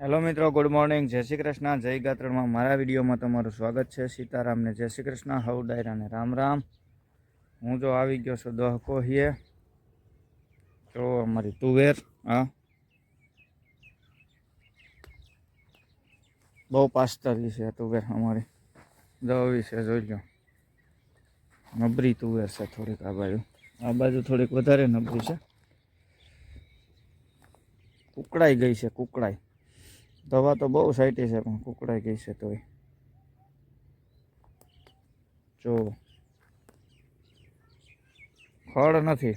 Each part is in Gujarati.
હેલો મિત્રો, ગુડ મોર્નિંગ. જય શ્રી કૃષ્ણ. જય ગાત્રણમાં મારા વિડીયોમાં તમારું સ્વાગત છે. સીતારામને જય શ્રી કૃષ્ણ, હવ ડાયરાને રામ રામ. હું જો આવી ગયો છું દહકો હિયે તો અમારી તુવેર, હા. બહુ પાસ્તરી છે તુવેર અમારી. દવી છે, જોઈ લો. નબરી તુવેર છે થોડીક આ બાજુ. આ બાજુ થોડીક વધારે નબરી છે. કુકડાઈ ગઈ છે કુકડાઈ દવા તો બહુ સાઈટી છે, પણ કુકડાઈ ગઈ છે તોય. જો. ફળ નથી.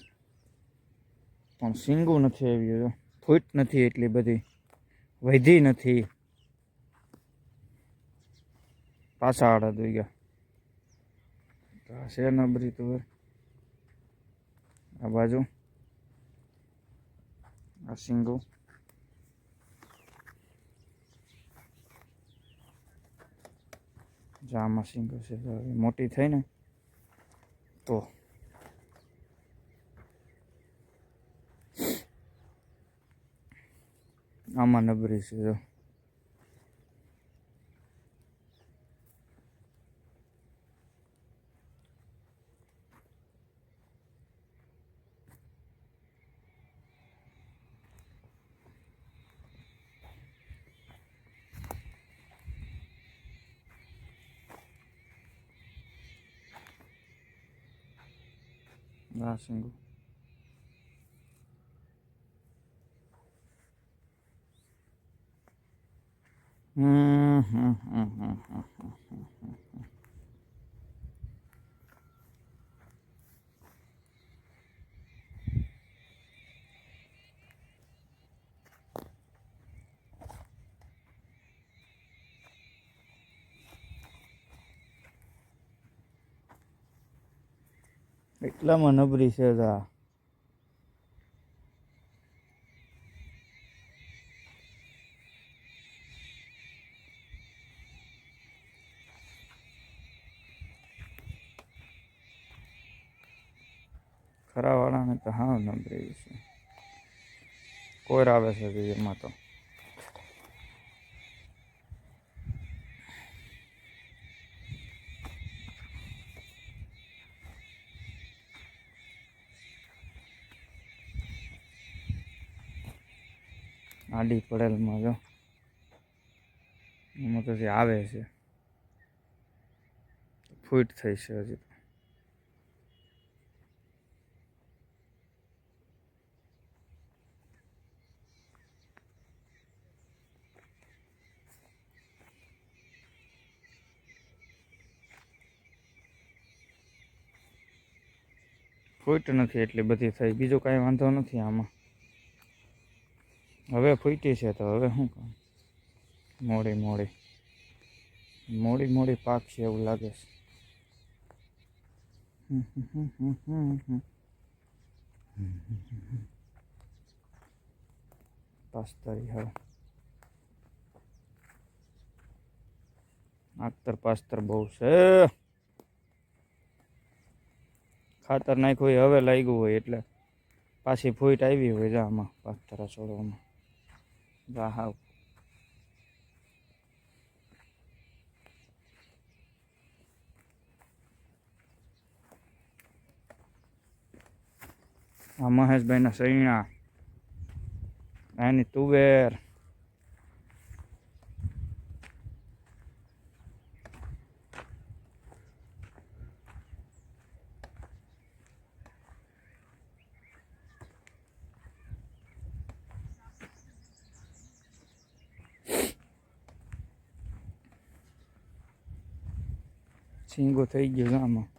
પણ સિંગું નથી આવ્યું ફૂટ નથી એટલી બધી. વધી નથી. પાછા આડા દોઈ ગયા. તો છે નબરી તુવેર. આ બાજુ. આ સિંગું. જામાં સિંગલ છે મોટી થઈને તો આમાં નબરી છે જો. આ સિંગો એટલામાં નબળી છે આ ખરા તો હા નબળી છે. કોર આવે છે એમાં તો. આડી પડેલમાં જો. એમાં તો જે આવે છે. ફૂટ થઈ છે હજી. ફૂટ નથી એટલી બધી થઈ. બીજો કાંઈ વાંધો નથી આમાં. હવે ફૂટી છે તો હવે શું કામ? મોડી મોડી. મોડી મોડી પાક છે એવું લાગે છે. પાસ્તરી હવે. આખતર પાસ્તર બહુ છે. ખાતર નાખ્યું હોય, હવે લાગ્યું હોય એટલે પાછી ફૂટ આવી હોય જામાં પાસ્તરા છોડવામાં. હાવ આ મહેશભાઈના સૈણા એની તુવેર સિંગો થઈ ગયો આમાં.